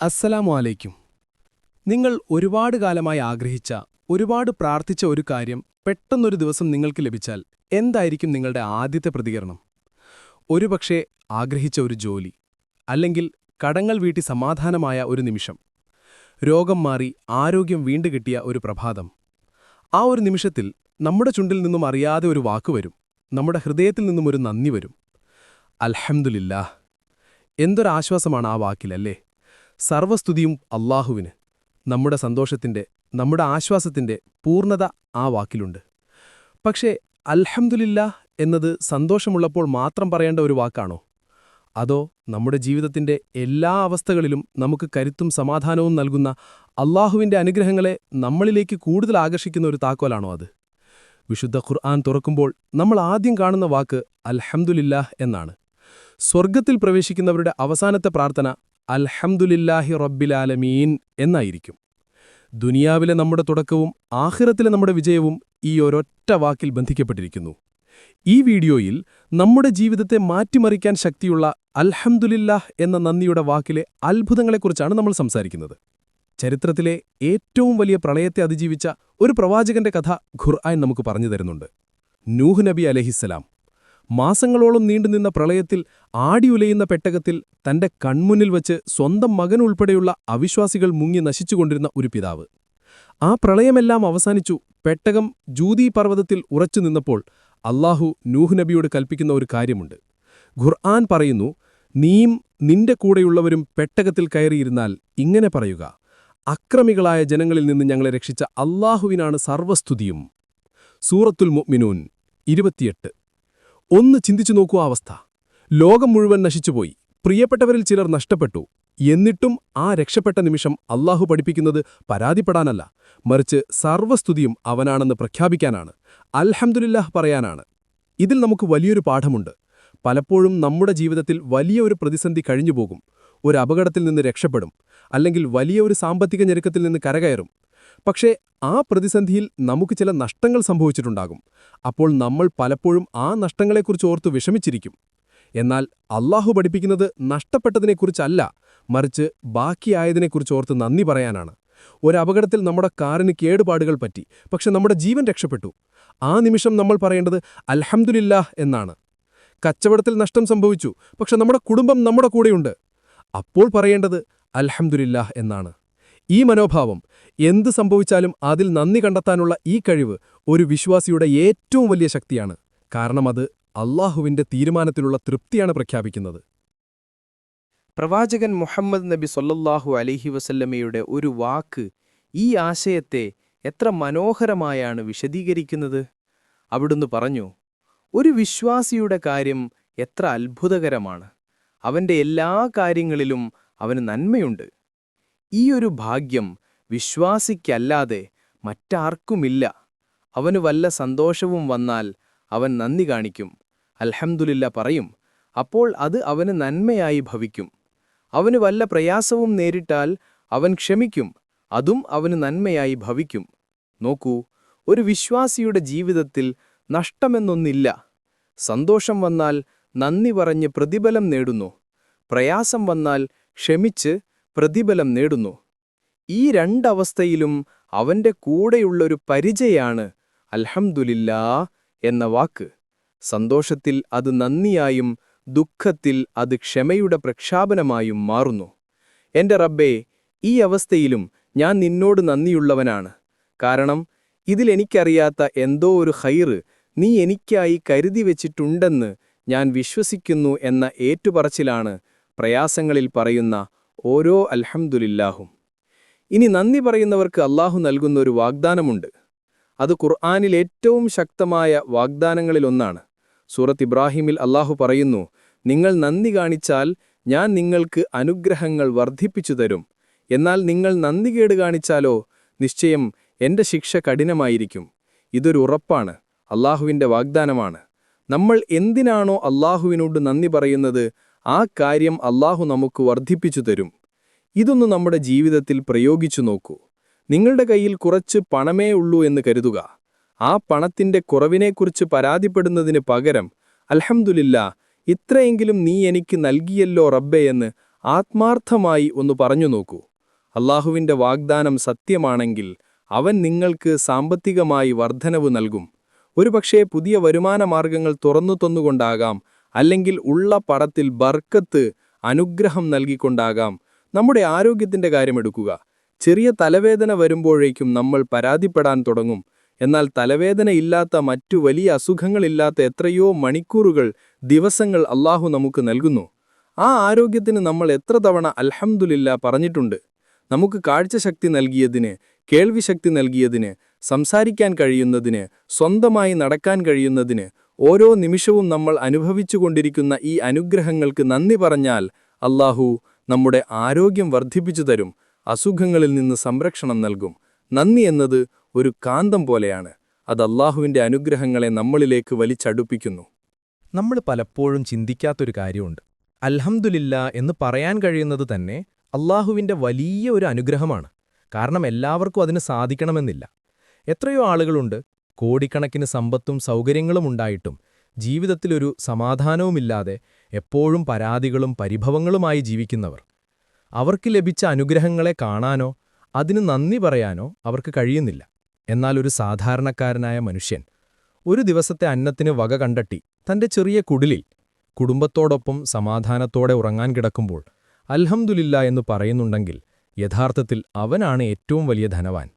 അസ്സലാമു അലൈക്കും. നിങ്ങൾ ഒരുപാട് കാലമായി ആഗ്രഹിച്ച ഒരുപാട് പ്രാർത്ഥിച്ച ഒരു കാര്യം പെട്ടെന്നൊരു ദിവസം നിങ്ങൾക്ക് ലഭിച്ചാൽ എന്തായിരിക്കും നിങ്ങളുടെ ആദ്യത്തെ പ്രതികരണം? ഒരുപക്ഷെ ആഗ്രഹിച്ച ഒരു ജോലി അല്ലെങ്കിൽ കടങ്ങൾ വീട്ടി സമാധാനമായ ഒരു നിമിഷം രോഗം മാറി ആരോഗ്യം വീണ്ടു കിട്ടിയ ഒരു പ്രഭാതം. ആ ഒരു നിമിഷത്തിൽ നമ്മുടെ ചുണ്ടിൽ നിന്നും അറിയാതെ ഒരു വാക്ക് വരും നമ്മുടെ ഹൃദയത്തിൽ നിന്നും ഒരു നന്ദി വരും. അൽഹംദുലില്ലാ എന്തൊരാശ്വാസമാണ് ആ വാക്കിലല്ലേ? സർവസ്തുതിയും അള്ളാഹുവിന് നമ്മുടെ സന്തോഷത്തിന്റെ നമ്മുടെ ആശ്വാസത്തിന്റെ പൂർണത ആ വാക്കിലുണ്ട്. പക്ഷേ അൽഹംദുലില്ലാ എന്നത് സന്തോഷമുള്ളപ്പോൾ മാത്രം പറയേണ്ട ഒരു വാക്കാണോ? അതോ നമ്മുടെ ജീവിതത്തിന്റെ എല്ലാ അവസ്ഥകളിലും നമുക്ക് കരുത്തും സമാധാനവും നൽകുന്ന അള്ളാഹുവിന്റെ അനുഗ്രഹങ്ങളെ നമ്മളിലേക്ക് കൂടുതൽ ആകർഷിക്കുന്ന ഒരു താക്കോലാണോ അത്? വിശുദ്ധ ഖുർആൻ തുറക്കുമ്പോൾ നമ്മൾ ആദ്യം കാണുന്ന വാക്ക് അൽഹംദുലില്ലാഹ് എന്നാണ്. സ്വർഗത്തിൽ പ്രവേശിക്കുന്നവരുടെ അവസാനത്തെ പ്രാർത്ഥന അൽഹംദുലില്ലാഹി റബ്ബിലാലമീൻ എന്നായിരിക്കും. ദുനിയാവിലെ നമ്മുടെ തുടക്കവും ആഹിറത്തിലെ നമ്മുടെ വിജയവും ഈ ഒരൊറ്റ വാക്കിൽ ബന്ധിക്കപ്പെട്ടിരിക്കുന്നു. ഈ വീഡിയോയിൽ നമ്മുടെ ജീവിതത്തെ മാറ്റിമറിക്കാൻ ശക്തിയുള്ള അൽഹംദുലില്ലാഹ് എന്ന നന്ദിയുടെ വാക്കിലെ അത്ഭുതങ്ങളെക്കുറിച്ചാണ് നമ്മൾ സംസാരിക്കുന്നത്. ചരിത്രത്തിലെ ഏറ്റവും വലിയ പ്രളയത്തെ അതിജീവിച്ച ഒരു പ്രവാചകന്റെ കഥ ഖുർആൻ നമുക്ക് പറഞ്ഞു തരുന്നുണ്ട്. നൂഹ് നബി അലഹിസ്സലാം. മാസങ്ങളോളം നീണ്ടുനിന്ന പ്രളയത്തിൽ ആടിയുലയുന്ന പെട്ടകത്തിൽ തന്റെ കൺമുന്നിൽ വച്ച് സ്വന്തം മകൻ ഉൾപ്പെടെയുള്ള അവിശ്വാസികൾ മുങ്ങി നശിച്ചുകൊണ്ടിരുന്ന ഒരു പിതാവ്. ആ പ്രളയമെല്ലാം അവസാനിച്ചു പെട്ടകം ജൂതി പർവതത്തിൽ ഉറച്ചു നിന്നപ്പോൾ അള്ളാഹു നൂഹ് നബിയോട് കൽപ്പിക്കുന്ന ഒരു കാര്യമുണ്ട്. ഖുർആൻ പറയുന്നു നീയും നിന്റെ കൂടെയുള്ളവരും പെട്ടകത്തിൽ കയറിയിരുന്നാൽ ഇങ്ങനെ പറയുക അക്രമികളായ ജനങ്ങളിൽ നിന്ന് ഞങ്ങളെ രക്ഷിച്ച അള്ളാഹുവിനാണ് സർവസ്തുതിയും. സൂറത്തുൽ മുഅ്മിനൂൻ ഇരുപത്തിയെട്ട്. ഒന്ന് ചിന്തിച്ചു നോക്കൂ ആ അവസ്ഥ. ലോകം മുഴുവൻ നശിച്ചുപോയി. പ്രിയപ്പെട്ടവരിൽ ചിലർ നഷ്ടപ്പെട്ടു. എന്നിട്ടും ആ രക്ഷപ്പെട്ട നിമിഷം അള്ളാഹു പഠിപ്പിക്കുന്നത് പരാതിപ്പെടാനല്ല. മറിച്ച് സർവസ്തുതിയും അവനാണെന്ന് പ്രഖ്യാപിക്കാനാണ്. അൽഹംദുലില്ലാഹ് പറയാനാണ്. ഇതിൽ നമുക്ക് വലിയൊരു പാഠമുണ്ട്. പലപ്പോഴും നമ്മുടെ ജീവിതത്തിൽ വലിയ ഒരു പ്രതിസന്ധി കഴിഞ്ഞുപോകും. ഒരു അപകടത്തിൽ നിന്ന് രക്ഷപ്പെടും. അല്ലെങ്കിൽ വലിയ ഒരു സാമ്പത്തിക ഞെരുക്കത്തിൽ നിന്ന് കരകയറും. പക്ഷേ ആ പ്രതിസന്ധിയിൽ നമുക്ക് ചില നഷ്ടങ്ങൾ സംഭവിച്ചിട്ടുണ്ടാകും. അപ്പോൾ നമ്മൾ പലപ്പോഴും ആ നഷ്ടങ്ങളെക്കുറിച്ച് ഓർത്ത് വിഷമിച്ചിരിക്കും. എന്നാൽ അള്ളാഹു പഠിപ്പിക്കുന്നത് നഷ്ടപ്പെട്ടതിനെക്കുറിച്ചല്ല മറിച്ച് ബാക്കിയായതിനെക്കുറിച്ച് ഓർത്ത് നന്ദി പറയാനാണ്. ഒരപകടത്തിൽ നമ്മുടെ കാറിന് കേടുപാടുകൾ പറ്റി പക്ഷെ നമ്മുടെ ജീവൻ രക്ഷപ്പെട്ടു. ആ നിമിഷം നമ്മൾ പറയേണ്ടത് അൽഹംദുലില്ലാഹ് എന്നാണ്. കച്ചവടത്തിൽ നഷ്ടം സംഭവിച്ചു പക്ഷെ നമ്മുടെ കുടുംബം നമ്മുടെ കൂടെയുണ്ട്. അപ്പോൾ പറയേണ്ടത് അൽഹംദുലില്ലാഹ് എന്നാണ്. ഈ മനോഭാവം എന്ത് സംഭവിച്ചാലും അതിൽ നന്ദി കണ്ടെത്താനുള്ള ഈ കഴിവ് ഒരു വിശ്വാസിയുടെ ഏറ്റവും വലിയ ശക്തിയാണ്. കാരണം അത് അള്ളാഹുവിന്റെ തീരുമാനത്തിലുള്ള തൃപ്തിയാണ് പ്രഖ്യാപിക്കുന്നത്. പ്രവാചകൻ മുഹമ്മദ് നബി സൊല്ലാഹു അലൈഹി വസല്ലമയുടെ ഒരു വാക്ക് ഈ ആശയത്തെ എത്ര മനോഹരമായാണ് വിശദീകരിക്കുന്നത്? അവിടുന്ന് പറഞ്ഞു ഒരു വിശ്വാസിയുടെ കാര്യം എത്ര അത്ഭുതകരമാണ്. അവന്റെ എല്ലാ കാര്യങ്ങളിലും അവന് നന്മയുണ്ട്. ഈയൊരു ഭാഗ്യം വിശ്വാസിക്കല്ലാതെ മറ്റാർക്കുമില്ല. അവന് വല്ല സന്തോഷവും വന്നാൽ അവൻ നന്ദി കാണിക്കും. അൽഹംദുലില്ല പറയും അപ്പോൾ അത് അവന് നന്മയായി ഭവിക്കും. അവന് വല്ല പ്രയാസവും നേരിട്ടാൽ അവൻ ക്ഷമിക്കും. അതും അവന് നന്മയായി ഭവിക്കും. നോക്കൂ ഒരു വിശ്വാസിയുടെ ജീവിതത്തിൽ നഷ്ടമെന്നൊന്നില്ല. സന്തോഷം വന്നാൽ നന്ദി പറഞ്ഞ് പ്രതിഫലം നേടുന്നു. പ്രയാസം വന്നാൽ ക്ഷമിച്ച് പ്രതിഫലം നേടുന്നു. ഈ രണ്ടവസ്ഥയിലും അവന്റെ കൂടെയുള്ളൊരു പരിചയാണ് അൽഹംദുലില്ലാ എന്ന വാക്ക്. സന്തോഷത്തിൽ അത് നന്ദിയായും ദുഃഖത്തിൽ അത് ക്ഷമയുടെ പ്രക്ഷാപനമായും മാറുന്നു. എന്റെ റബ്ബേ ഈ അവസ്ഥയിലും ഞാൻ നിന്നോട് നന്ദിയുള്ളവനാണ്. കാരണം ഇതിലെനിക്കറിയാത്ത എന്തോ ഒരു ഹൈറ് നീ എനിക്കായി കരുതി വെച്ചിട്ടുണ്ടെന്ന് ഞാൻ വിശ്വസിക്കുന്നു എന്ന ഏറ്റുപറച്ചിലാണ് പ്രയാസങ്ങളിൽ പറയുന്ന ഓരോ അൽഹംദുലില്ലാഹും. ഇനി നന്ദി പറയുന്നവർക്ക് അള്ളാഹു നൽകുന്ന ഒരു വാഗ്ദാനമുണ്ട്. അത് ഖുർആാനിൽ ഏറ്റവും ശക്തമായ വാഗ്ദാനങ്ങളിലൊന്നാണ് സൂറത്ത് ഇബ്രാഹിമിൽ അള്ളാഹു പറയുന്നു നിങ്ങൾ നന്ദി കാണിച്ചാൽ ഞാൻ നിങ്ങൾക്ക് അനുഗ്രഹങ്ങൾ വർദ്ധിപ്പിച്ചു തരും. എന്നാൽ നിങ്ങൾ നന്ദികേട് കാണിച്ചാലോ? നിശ്ചയം എന്റെ ശിക്ഷ കഠിനമായിരിക്കും. ഇതൊരു ഉറപ്പാണ്. അള്ളാഹുവിന്റെ വാഗ്ദാനമാണ്. നമ്മൾ എന്തിനാണോ അള്ളാഹുവിനോട് നന്ദി പറയുന്നത് ആ കാര്യം അള്ളാഹു നമുക്ക് വർദ്ധിപ്പിച്ചു തരും. ഇതൊന്ന് നമ്മുടെ ജീവിതത്തിൽ പ്രയോഗിച്ചു നോക്കൂ. നിങ്ങളുടെ കയ്യിൽ കുറച്ച് പണമേ ഉള്ളൂ എന്ന് കരുതുക. ആ പണത്തിന്റെ കുറവിനെക്കുറിച്ച് പരാതിപ്പെടുന്നതിന് പകരം അൽഹംദുലില്ലാ ഇത്രയെങ്കിലും നീ എനിക്ക് നൽകിയല്ലോ റബ്ബേ എന്ന് ആത്മാർത്ഥമായി ഒന്ന് പറഞ്ഞു നോക്കൂ. അള്ളാഹുവിന്റെ വാഗ്ദാനം സത്യമാണെങ്കിൽ അവൻ നിങ്ങൾക്ക് സാമ്പത്തികമായി വർധനവ് നൽകും. ഒരുപക്ഷേ പുതിയ വരുമാന മാർഗങ്ങൾ തുറന്നു തന്നുകൊണ്ടാകാം അല്ലെങ്കിൽ ഉള്ള പടത്തിൽ ബർക്കത്ത് അനുഗ്രഹം നൽകിക്കൊണ്ടാകാം. നമ്മുടെ ആരോഗ്യത്തിന്റെ കാര്യമെടുക്കുക. ചെറിയ തലവേദന വരുമ്പോഴേക്കും നമ്മൾ പരാതിപ്പെടാൻ തുടങ്ങും. എന്നാൽ തലവേദന ഇല്ലാത്ത മറ്റു വലിയ അസുഖങ്ങളില്ലാത്ത എത്രയോ മണിക്കൂറുകൾ ദിവസങ്ങൾ അള്ളാഹു നമുക്ക് നൽകുന്നു. ആ ആരോഗ്യത്തിന് നമ്മൾ എത്ര തവണ അൽഹംദുലില്ല പറഞ്ഞിട്ടുണ്ട്. നമുക്ക് കാഴ്ചശക്തി നൽകിയതിന് കേൾവിശക്തി നൽകിയതിന് സംസാരിക്കാൻ കഴിയുന്നതിന് സ്വന്തമായി നടക്കാൻ കഴിയുന്നതിന് ഓരോ നിമിഷവും നമ്മൾ അനുഭവിച്ചുകൊണ്ടിരിക്കുന്ന ഈ അനുഗ്രഹങ്ങൾക്ക് നന്ദി പറഞ്ഞാൽ അല്ലാഹു നമ്മുടെ ആരോഗ്യം വർദ്ധിപ്പിച്ചു തരും അസുഖങ്ങളിൽ നിന്ന് സംരക്ഷണം നൽകും. നന്ദി എന്നത് ഒരു കാന്തം പോലെയാണ്. അത് അള്ളാഹുവിന്റെ അനുഗ്രഹങ്ങളെ നമ്മളിലേക്ക് വലിച്ചടുപ്പിക്കുന്നു. നമ്മൾ പലപ്പോഴും ചിന്തിക്കാത്തൊരു കാര്യമുണ്ട്. അൽഹംദുലില്ല എന്ന് പറയാൻ കഴിയുന്നത് തന്നെ അള്ളാഹുവിന്റെ വലിയ ഒരു അനുഗ്രഹമാണ്. കാരണം എല്ലാവർക്കും അതിന് സാധിക്കണമെന്നില്ല. എത്രയോ ആളുകളുണ്ട് കോടിക്കണക്കിന് സമ്പത്തും സൗകര്യങ്ങളും ഉണ്ടായിട്ടും ജീവിതത്തിലൊരു സമാധാനവുമില്ലാതെ എപ്പോഴും പരാതികളും പരിഭവങ്ങളുമായി ജീവിക്കുന്നവർ. അവർക്ക് ലഭിച്ച അനുഗ്രഹങ്ങളെ കാണാനോ അതിന് നന്ദി പറയാനോ അവർക്ക് കഴിയുന്നില്ല. എന്നാൽ ഒരു സാധാരണക്കാരനായ മനുഷ്യൻ ഒരു ദിവസത്തെ അന്നത്തിന് വക കണ്ടെത്തി തന്റെ ചെറിയ കുടിലിൽ കുടുംബത്തോടൊപ്പം സമാധാനത്തോടെ ഉറങ്ങാൻ കിടക്കുമ്പോൾ അൽഹംദുലില്ല എന്ന് പറയുന്നുണ്ടെങ്കിൽ യഥാർത്ഥത്തിൽ അവനാണ് ഏറ്റവും വലിയ ധനവാൻ.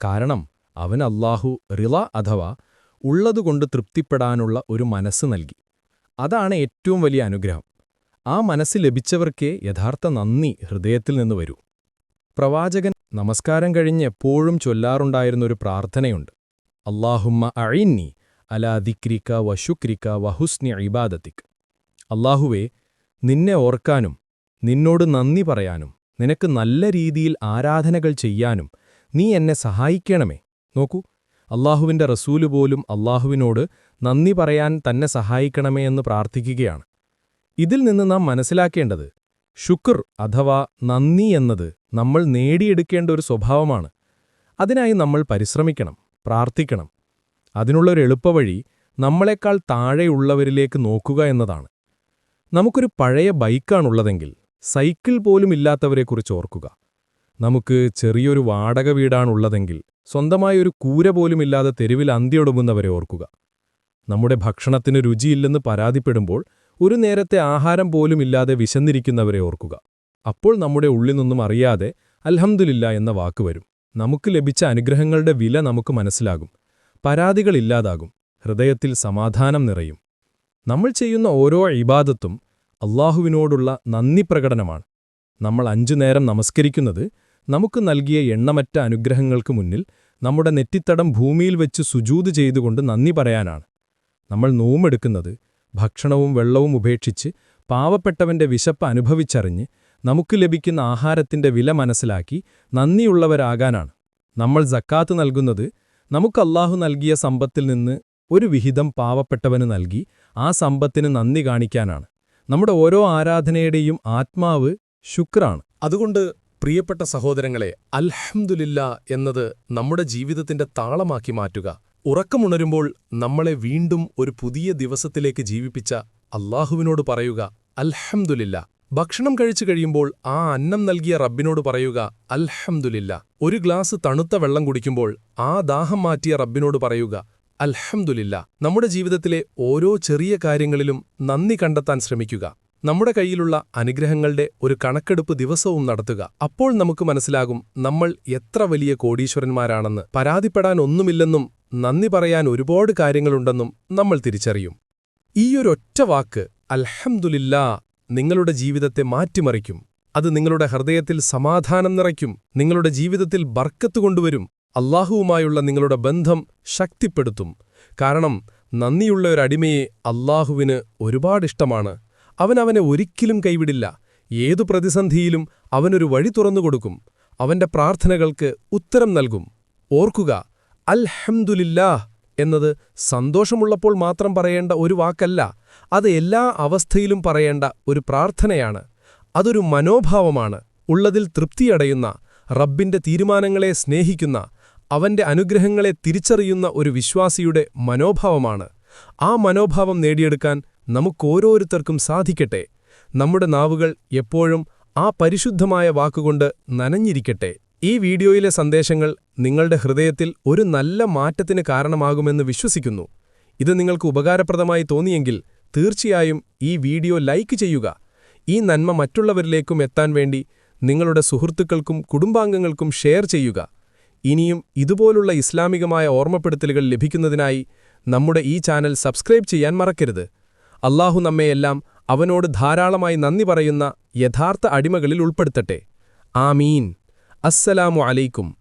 കാരണം അവൻ അല്ലാഹു റിള അഥവാ ഉള്ളതുകൊണ്ട് തൃപ്തിപ്പെടാനുള്ള ഒരു മനസ്സ് നൽകി. അതാണ് ഏറ്റവും വലിയ അനുഗ്രഹം. ആ മനസ്സ് ലഭിച്ചവർക്കേ യഥാർത്ഥ നന്ദി ഹൃദയത്തിൽ നിന്ന് വരൂ. പ്രവാചകൻ നമസ്കാരം കഴിഞ്ഞ് എപ്പോഴും ചൊല്ലാറുണ്ടായിരുന്നൊരു പ്രാർത്ഥനയുണ്ട്. അള്ളാഹുമ്മ അഴിന്നി അലാ ദിക്രിക്ക വശുക്രിക്ക വഹുസ്നി ഇബാദത്തിക്. അള്ളാഹുവേ നിന്നെ ഓർക്കാനും നിന്നോട് നന്ദി പറയാനും നിനക്ക് നല്ല രീതിയിൽ ആരാധനകൾ ചെയ്യാനും നീ എന്നെ സഹായിക്കണമേ. നോക്കൂ അള്ളാഹുവിന്റെ റസൂൽ പോലും അള്ളാഹുവിനോട് നന്ദി പറയാൻ തന്നെ സഹായിക്കണമേ എന്ന് പ്രാർത്ഥിക്കുകയാണ്. ഇതിൽ നിന്ന് നാം മനസ്സിലാക്കേണ്ടത് ശുക്ർ അഥവാ നന്ദി എന്നത് നമ്മൾ നേടിയെടുക്കേണ്ട ഒരു സ്വഭാവമാണ്. അതിനായി നമ്മൾ പരിശ്രമിക്കണം പ്രാർത്ഥിക്കണം. അതിനുള്ളൊരു എളുപ്പവഴി നമ്മളെക്കാൾ താഴെയുള്ളവരിലേക്ക് നോക്കുക എന്നതാണ്. നമുക്കൊരു പഴയ ബൈക്കാണുള്ളതെങ്കിൽ സൈക്കിൾ പോലും ഇല്ലാത്തവരെക്കുറിച്ച് ഓർക്കുക. നമുക്ക് ചെറിയൊരു വാടക വീടാണുള്ളതെങ്കിൽ സ്വന്തമായി ഒരു കൂര പോലുമില്ലാതെ തെരുവിൽ അന്തിയൊടുങ്ങുന്നവരെ ഓർക്കുക. നമ്മുടെ ഭക്ഷണത്തിന് രുചിയില്ലെന്ന് പരാതിപ്പെടുമ്പോൾ ഒരു നേരത്തെ ആഹാരം പോലുമില്ലാതെ വിശന്നിരിക്കുന്നവരെ ഓർക്കുക. അപ്പോൾ നമ്മുടെ ഉള്ളിൽ നിന്നും അറിയാതെ അൽഹംദുലില്ല എന്ന വാക്ക് വരും. നമുക്ക് ലഭിച്ച അനുഗ്രഹങ്ങളുടെ വില നമുക്ക് മനസ്സിലാകും. പരാതികളില്ലാതാകും ഹൃദയത്തിൽ സമാധാനം നിറയും. നമ്മൾ ചെയ്യുന്ന ഓരോ ഇബാദത്തും അള്ളാഹുവിനോടുള്ള നന്ദി പ്രകടനമാണ്. നമ്മൾ അഞ്ചു നേരം നമസ്കരിക്കുന്നത് നമുക്ക് നൽകിയ എണ്ണമറ്റ അനുഗ്രഹങ്ങൾക്ക് മുന്നിൽ നമ്മുടെ നെറ്റിത്തടം ഭൂമിയിൽ വെച്ച് സുജൂത് ചെയ്തുകൊണ്ട് നന്ദി പറയാനാണ്. നമ്മൾ നോമെടുക്കുന്നത് ഭക്ഷണവും വെള്ളവും ഉപേക്ഷിച്ച് പാവപ്പെട്ടവന്റെ വിശപ്പ് അനുഭവിച്ചറിഞ്ഞ് നമുക്ക് ലഭിക്കുന്ന ആഹാരത്തിന്റെ വില മനസ്സിലാക്കി നന്ദിയുള്ളവരാകാനാണ്. നമ്മൾ ജക്കാത്ത് നൽകുന്നത് നമുക്ക് അല്ലാഹു നൽകിയ സമ്പത്തിൽ നിന്ന് ഒരു വിഹിതം പാവപ്പെട്ടവന് നൽകി ആ സമ്പത്തിന് നന്ദി കാണിക്കാനാണ്. നമ്മുടെ ഓരോ ആരാധനയുടെയും ആത്മാവ് ശുക്രാണ്. അതുകൊണ്ട് പ്രിയപ്പെട്ട സഹോദരങ്ങളെ അൽഹംദുലില്ല എന്നത് നമ്മുടെ ജീവിതത്തിന്റെ താളമാക്കി മാറ്റുക. ഉറക്കമുണരുമ്പോൾ നമ്മളെ വീണ്ടും ഒരു പുതിയ ദിവസത്തിലേക്ക് ജീവിപ്പിച്ച അള്ളാഹുവിനോട് പറയുക അൽഹംദുലില്ല. ഭക്ഷണം കഴിച്ചു കഴിയുമ്പോൾ ആ അന്നം നൽകിയ റബ്ബിനോട് പറയുക അൽഹംദുലില്ല. ഒരു ഗ്ലാസ് തണുത്ത വെള്ളം കുടിക്കുമ്പോൾ ആ ദാഹം മാറ്റിയ റബ്ബിനോട് പറയുക അൽഹംദുലില്ല. നമ്മുടെ ജീവിതത്തിലെ ഓരോ ചെറിയ കാര്യങ്ങളിലും നന്ദി കണ്ടെത്താൻ ശ്രമിക്കുക. നമ്മുടെ കയ്യിലുള്ള അനുഗ്രഹങ്ങളുടെ ഒരു കണക്കെടുപ്പ് ദിവസവും നടത്തുക. അപ്പോൾ നമുക്ക് മനസ്സിലാകും നമ്മൾ എത്ര വലിയ കോടീശ്വരന്മാരാണെന്ന്. പരാതിപ്പെടാൻ ഒന്നുമില്ലെന്നും നന്ദി പറയാൻ ഒരുപാട് കാര്യങ്ങളുണ്ടെന്നും നമ്മൾ തിരിച്ചറിയും. ഈയൊരൊറ്റ വാക്ക് അൽഹംദുലില്ലാ നിങ്ങളുടെ ജീവിതത്തെ മാറ്റിമറിക്കും. അത് നിങ്ങളുടെ ഹൃദയത്തിൽ സമാധാനം നിറയ്ക്കും. നിങ്ങളുടെ ജീവിതത്തിൽ ബർക്കത്ത് കൊണ്ടുവരും. അള്ളാഹുവുമായുള്ള നിങ്ങളുടെ ബന്ധം ശക്തിപ്പെടുത്തും. കാരണം നന്ദിയുള്ള ഒരടിമയെ അള്ളാഹുവിന് ഒരുപാടിഷ്ടമാണ് അവൻ അവനെ ഒരിക്കലും കൈവിടില്ല. ഏതു പ്രതിസന്ധിയിലും അവനൊരു വഴി തുറന്നുകൊടുക്കും അവന്റെ പ്രാർത്ഥനകൾക്ക് ഉത്തരം നൽകും. ഓർക്കുക അൽഹംദുലില്ലാ എന്നത് സന്തോഷമുള്ളപ്പോൾ മാത്രം പറയേണ്ട ഒരു വാക്കല്ല അത് എല്ലാ അവസ്ഥയിലും പറയേണ്ട ഒരു പ്രാർത്ഥനയാണ്. അതൊരു മനോഭാവമാണ്. ഉള്ളതിൽ തൃപ്തിയടയുന്ന റബ്ബിന്റെ തീരുമാനങ്ങളെ സ്നേഹിക്കുന്ന അവന്റെ അനുഗ്രഹങ്ങളെ തിരിച്ചറിയുന്ന ഒരു വിശ്വാസിയുടെ മനോഭാവമാണ്. ആ മനോഭാവം നേടിയെടുക്കാൻ നമുക്കോരോരുത്തർക്കും സാധിക്കട്ടെ. നമ്മുടെ നാവുകൾ എപ്പോഴും ആ പരിശുദ്ധമായ വാക്കുകൊണ്ട് നനഞ്ഞിരിക്കട്ടെ. ഈ വീഡിയോയിലെ സന്ദേശങ്ങൾ നിങ്ങളുടെ ഹൃദയത്തിൽ ഒരു നല്ല മാറ്റത്തിന് കാരണമാകുമെന്ന് വിശ്വസിക്കുന്നു. ഇത് നിങ്ങൾക്ക് ഉപകാരപ്രദമായി തോന്നിയെങ്കിൽ തീർച്ചയായും ഈ വീഡിയോ ലൈക്ക് ചെയ്യുക. ഈ നന്മ മറ്റുള്ളവരിലേക്കും എത്താൻ വേണ്ടി നിങ്ങളുടെ സുഹൃത്തുക്കൾക്കും കുടുംബാംഗങ്ങൾക്കും ഷെയർ ചെയ്യുക. ഇനിയും ഇതുപോലുള്ള ഇസ്ലാമികമായ ഓർമ്മപ്പെടുത്തലുകൾ ലഭിക്കുന്നതിനായി നമ്മുടെ ഈ ചാനൽ സബ്സ്ക്രൈബ് ചെയ്യാൻ മറക്കരുത്. അല്ലാഹു നമ്മയെല്ലാം അവനോട് ധാരാളമായി നന്ദി പറയുന്ന യഥാർത്ഥ അടിമകളിൽ ഉൾപ്പെടുത്തട്ടെ. ആമീൻ. അസ്സലാമു അലൈക്കും.